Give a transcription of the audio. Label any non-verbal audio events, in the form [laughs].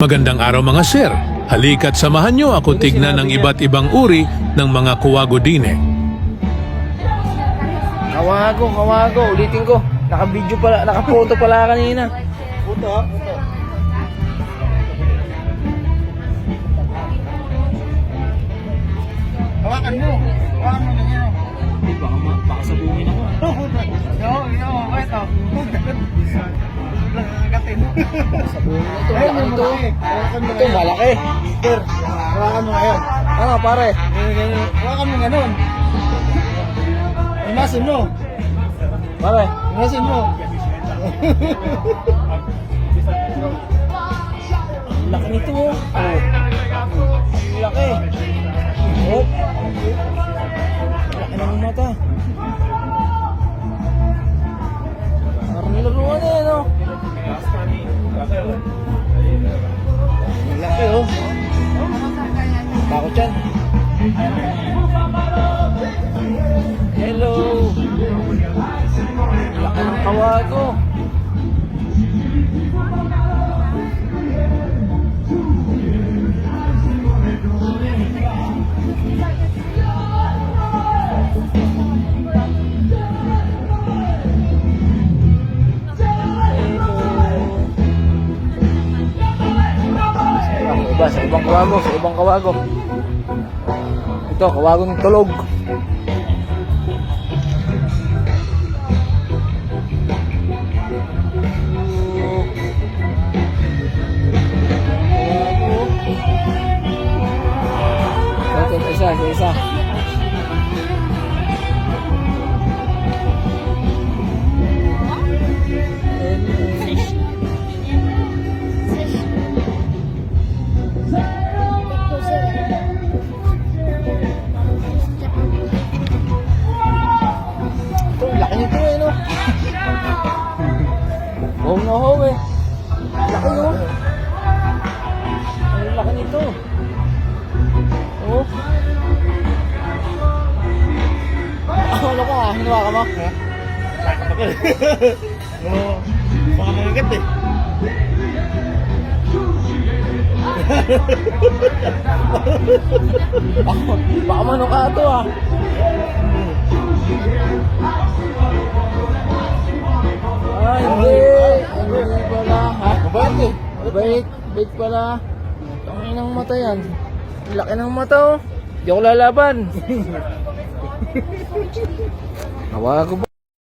Magandang araw mga sir. Halika't samahan niyo ako tignan ng iba't ibang uri ng mga kuwagodine. Kawago, kawago. Ulitin ko. Naka-video pala, naka-photo pala kanina. Puto? Puto. Hawakan mo. Hawakan mo ganyan. Ito. Ayun, Malaki yung ito. malaki. Hawakan mo Ito, ngayon. malaki. Sir, hawakan mo ngayon. Ano, pare? Ganyan, ganyan. Hawakan mo ganun. Imasin mo. Pare. Imasin mo. Laki nito. Oh. Laki. Oh. Laki ng mata. Kawago. Sa ibang kawago, sa ibang kawago. Ito, kawagong tulog. Ito, ito, isa, laki nito eh, no? Wow eh. Laki no? Ang laki nito. Ah, ano ka? Hinawa ka mo? Oo. Baka mangagat eh. Baka, baka mano ka ito ah. Ah, hindi. Hindi pala. Ha? Mabait eh. Bait. Bait pala. Ang ng mata yan. Ang Laki ng mata oh. Hindi ako lalaban. [laughs] Hawa ko ba?